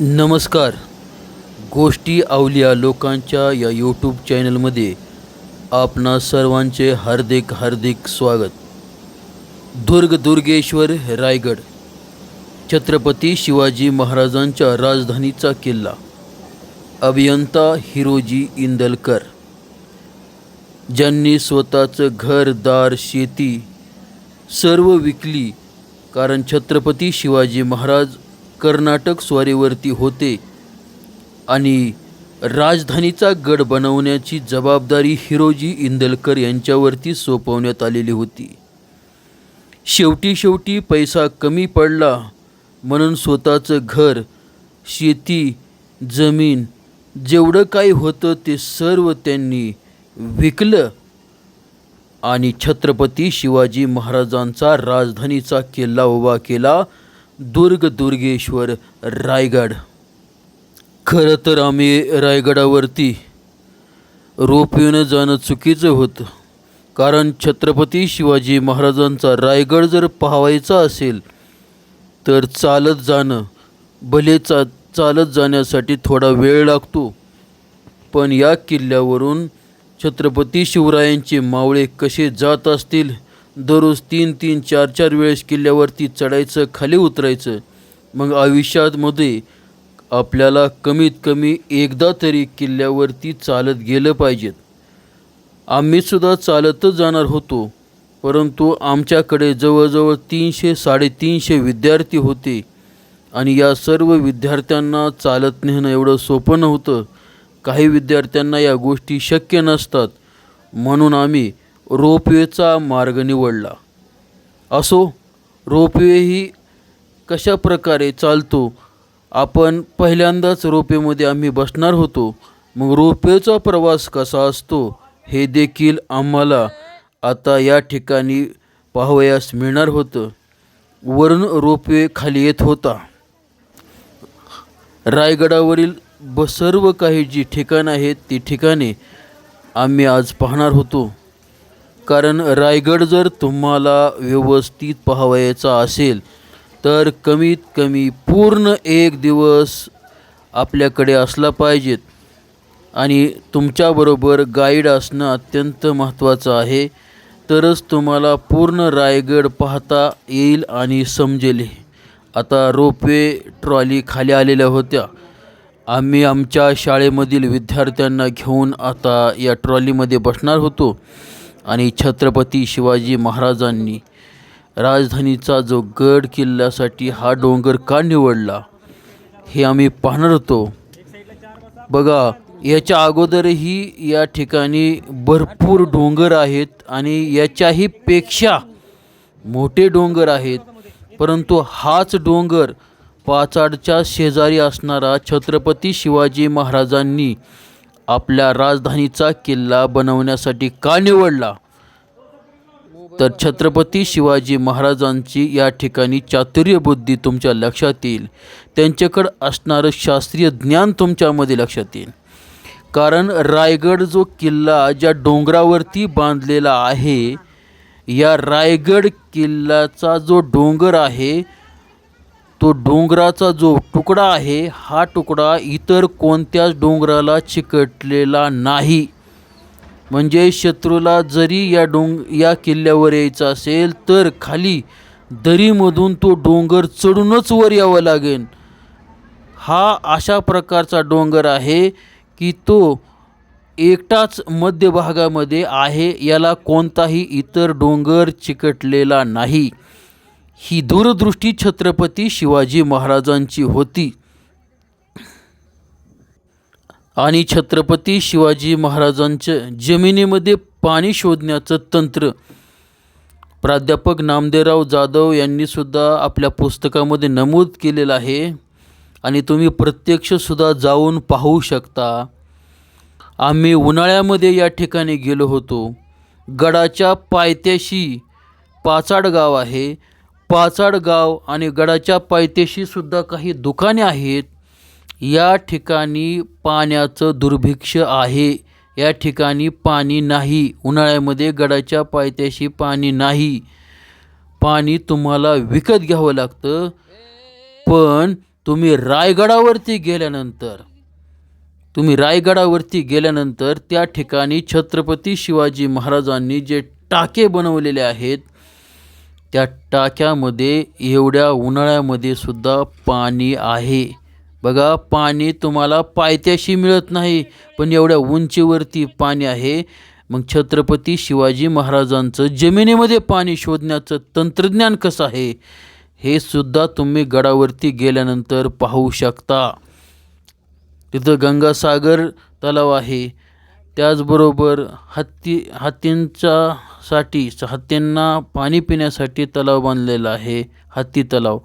नमस्कार. गोष्टी अवलिया लोकांच्या या यूट्यूब चॅनलमध्ये आपणा सर्वांचे हार्दिक हार्दिक स्वागत. दुर्ग दुर्गेश्वर रायगड छत्रपती शिवाजी महाराजांच्या राजधानीचा किल्ला अभियंता हिरोजी इंदलकर. ज्यांनी स्वतःचं घर दार शेती सर्व विकली कारण छत्रपती शिवाजी महाराज कर्नाटक स्वारीवरती होते आणि राजधानीचा गड बनवण्याची जबाबदारी हिरोजी इंदलकर यांच्यावरती सोपवण्यात आलेली होती. शेवटी शेवटी पैसा कमी पडला म्हणून स्वतःचं घर शेती जमीन जेवढं काही होतं ते सर्व त्यांनी विकलं आणि छत्रपती शिवाजी महाराजांचा राजधानीचा किल्ला उभा केला दुर्ग दुर्गेश्वर रायगड. खरं तर आम्ही रायगडावरती रोपवेनं जाणं चुकीचं होतं. कारण छत्रपती शिवाजी महाराजांचा रायगड जर पाहावायचा असेल तर चालत जाणं भले चा चालत जाण्यासाठी थोडा वेळ लागतो. पण या किल्ल्यावरून छत्रपती शिवरायांचे मावळे कसे जात असतील दररोज तीन तीन चार चार वेळेस किल्ल्यावरती चढायचं खाली उतरायचं. मग आयुष्यामध्ये आपल्याला कमीत कमी एकदा तरी किल्ल्यावरती चालत गेलं पाहिजेत आम्हीसुद्धा चालतच जाणार होतो परंतु आमच्याकडे जवळजवळ तीनशे साडेतीनशे विद्यार्थी होते आणि या सर्व विद्यार्थ्यांना चालत नेणं एवढं सोपं नव्हतं. काही विद्यार्थ्यांना या गोष्टी शक्य नसतात. म्हणून आम्ही रोपवेचा मार्ग निवडला. असो रोपवेही कशा प्रकारे चालतो आपण पहिल्यांदाच रोपेमध्ये आम्ही बसणार होतो मग रोपवेचा प्रवास कसा असतो हे देखील आम्हाला आता या ठिकाणी पाहावयास मिळणार होतं. वरून रोपवे खाली येत होता. रायगडावरील ब सर्व काही जी ठिकाणं आहेत ती ठिकाणे आम्ही आज पाहणार होतो. कारण रायगड जर तुम्हाला व्यवस्थित पाहावयाचा असेल तर कमीत कमी पूर्ण एक दिवस आपल्याकडे असला पाहिजेत. आणि तुमच्याबरोबर गाईड असणं अत्यंत महत्त्वाचं आहे. तरच तुम्हाला पूर्ण रायगड पाहता येईल आणि समजेल आता रोपवे ट्रॉली खाली आलेल्या होत्या. आम्ही आमच्या शाळेमधील विद्यार्थ्यांना घेऊन आता या ट्रॉलीमध्ये बसणार होतो. आणि छत्रपती शिवाजी महाराजांनी राजधानीचा जो गड किल्ल्यासाठी हा डोंगर का निवडला हे आम्ही पाहणार होतो. बघा याच्या अगोदरही या ठिकाणी भरपूर डोंगर आहेत आणि याच्याही पेक्षा मोठे डोंगर आहेत. परंतु हाच डोंगर पाचाडच्या शेजारी असणारा छत्रपती शिवाजी महाराजांनी आपल्या राजधानीचा किल्ला बनवण्यासाठी का निवडला? तर छत्रपती शिवाजी महाराजांची या ठिकाणी चातुर्य बुद्धी तुमच्या लक्षात येईल. त्यांच्याकडं असणारं शास्त्रीय ज्ञान तुमच्यामध्ये लक्षात येईल. कारण रायगड जो किल्ला ज्या डोंगरावरती बांधलेला आहे या रायगड किल्ल्याचा जो डोंगर आहे तो डोंगराचा जो तुकडा आहे हा तुकडा इतर कोणत्याच डोंगराला चिकटलेला नाही. म्हणजे शत्रूला जरी या डोंग या किल्ल्यावर यायचं असेल तर खाली दरीमधून तो डोंगर चढूनच वर यावं लागेल. हा अशा प्रकारचा डोंगर आहे की तो एकटाच मध्यभागामध्ये आहे याला कोणताही इतर डोंगर चिकटलेला नाही. ही दूरदृष्टी छत्रपती शिवाजी महाराजांची होती. आणि छत्रपती शिवाजी महाराजांचं जमिनीमध्ये पाणी शोधण्याचं तंत्र. प्राध्यापक नामदेवराव जाधव यांनीसुद्धा आपल्या पुस्तकामध्ये नमूद केलेलं आहे. आणि तुम्ही प्रत्यक्षसुद्धा जाऊन पाहू शकता. आम्ही उन्हाळ्यामध्ये या ठिकाणी गेलो होतो. गडाच्या पायथ्याशी पाचाड गाव आहे. पाचाड गाव आणि गडाच्या पायथ्याशीसुद्धा काही दुकाने आहेत. या ठिकाणी पाण्याचं दुर्भिक्ष आहे. या ठिकाणी पाणी नाही. उन्हाळ्यामध्ये गडाच्या पायथ्याशी पाणी नाही. पाणी तुम्हाला विकत घ्यावं लागतं. पण तुम्ही रायगडावरती गेल्यानंतर तुम्ही रायगडावरती गेल्यानंतर त्या ठिकाणी छत्रपती शिवाजी महाराजांनी जे टाके बनवलेले आहेत त्या टाक्यामध्ये एवढ्या उन्हाळ्यामध्ये सुद्धा पाणी आहे. बघा पाणी तुम्हाला पायथ्याशी मिळत नाही पण एवढ्या उंचीवरती पाणी आहे. मग छत्रपती शिवाजी महाराजांचं जमिनीमध्ये पाणी शोधण्याचं तंत्रज्ञान कसं आहे? हे सुद्धा तुम्ही गडावरती गेल्यानंतर पाहू शकता. तिथं गंगासागर तलाव आहे. त्याचबरोबर हत्ती हत्तींच्या साठी हत्तींना पाणी पिण्यासाठी तलाव बांधलेला आहे हत्ती तलाव.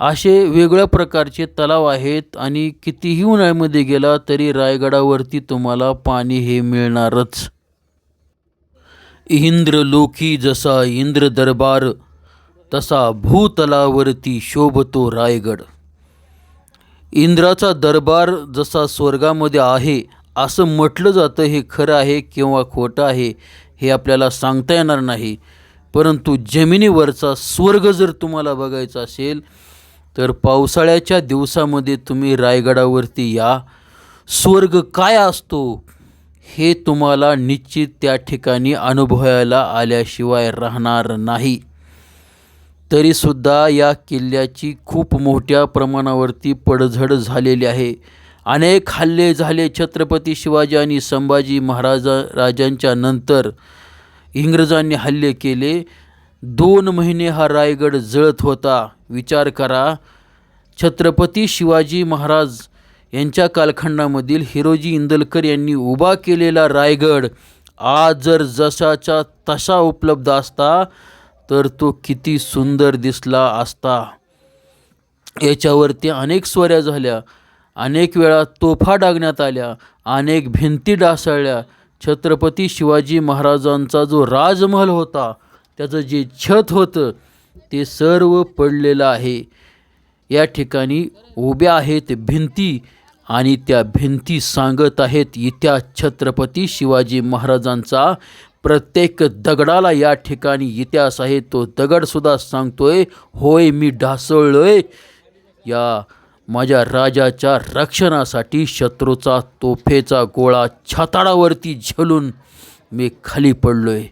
असे वेगळ्या प्रकारचे तलाव आहेत आणि कितीही उन्हाळ्यामध्ये गेला तरी रायगडावरती तुम्हाला पाणी हे मिळणारच. इंद्रलोकी जसा इंद्र दरबार तसा भूतलावरती शोभतो रायगड. इंद्राचा दरबार जसा स्वर्गामध्ये आहे असं म्हटलं जातं हे खरं आहे किंवा खोटं आहे हे आपल्याला सांगता येणार नाही. परंतु जमिनीवरचा स्वर्ग जर तुम्हाला बघायचा असेल तर पावसाळ्याच्या दिवसामध्ये तुम्ही रायगडावरती या. स्वर्ग काय असतो हे तुम्हाला निश्चित त्या ठिकाणी अनुभवायला आल्याशिवाय राहणार नाही. तरीसुद्धा या किल्ल्याची खूप मोठ्या प्रमाणावरती पडझड झालेली आहे. अनेक हल्ले झाले. छत्रपती शिवाजी आणि संभाजी महाराजा राजांच्या नंतर इंग्रजांनी हल्ले केले. दोन महिने हा रायगड जळत होता. विचार करा छत्रपती शिवाजी महाराज यांच्या कालखंडामधील हिरोजी इंदलकर यांनी उभा केलेला रायगड आज जर जसाच्या तसा उपलब्ध असता तर तो किती सुंदर दिसला असता. याच्यावरती अनेक स्वऱ्या झाल्या. अनेक वेळा तोफा डागण्यात आल्या अनेक भिंती डासळल्या छत्रपती शिवाजी महाराजांचा जो राजमहल होता त्याचं जे छत होतं ते सर्व पडलेलं आहे. या ठिकाणी उभ्या आहेत भिंती आणि त्या भिंती सांगत आहेत इतिहास छत्रपती शिवाजी महाराजांचा. प्रत्येक दगडाला या ठिकाणी इतिहास आहे तो दगडसुद्धा सांगतोय होय मी ढासळलोय. या माझ्या राजाच्या रक्षणासाठी शत्रूचा तोफेचा गोळा छाताडावरती झेलून मी खाली पडलोय.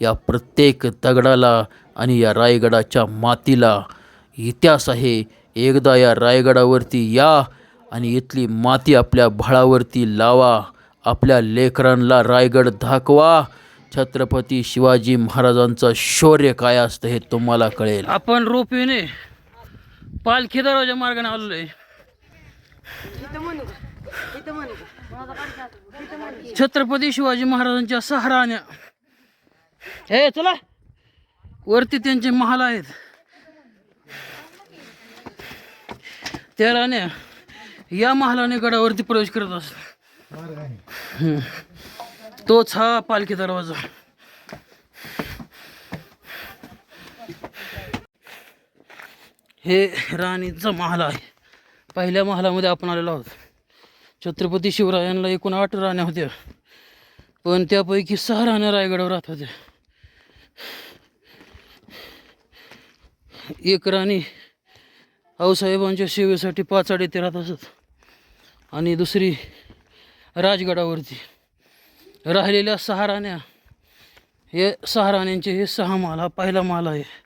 या प्रत्येक दगडाला आणि या रायगडाच्या मातीला इतिहास आहे. एकदा या रायगडावरती या आणि इथली माती आपल्या भाळावरती लावा. आपल्या लेकरांना रायगड दाखवा. छत्रपती शिवाजी महाराजांचं शौर्य काय असतं हे तुम्हाला कळेल. आपण रोपवेने पालखी दरवाजा मार्गाने आलेलो आहे छत्रपती शिवाजी महाराजांच्या सहाराण्या हे चला. वरती त्यांचे महाल आहेत. त्या राण्या या महालाने गडावरती प्रवेश करत असत. तोच हा पालखी दरवाजा. हे राणीचा महाल आहे. पहिल्या महालामध्ये आपण आलेलो आहोत. छत्रपती शिवरायांना एकूण आठ राण्या होत्या. पण त्यापैकी सहा राण्या रायगडावर राहत होत्या. एक राणी आऊसाहेबांच्या सेवेसाठी पाचाड येथे राहत असत आणि दुसरी राजगडावरती. राहिलेल्या सहा राण्या हे सहा राण्यांचे हे सहा माल हा पहिला माल आहे.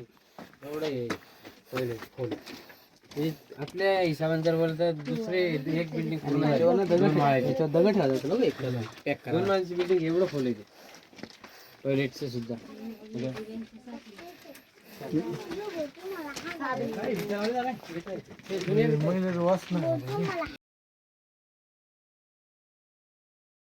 आपल्या हिशोबाने जर बोलत दुसरे एक बिल्डिंग दगड ठेवायचं दोन माणसं बिल्डिंग एवढं खोल आहे टॉयलेटचं सुद्धा.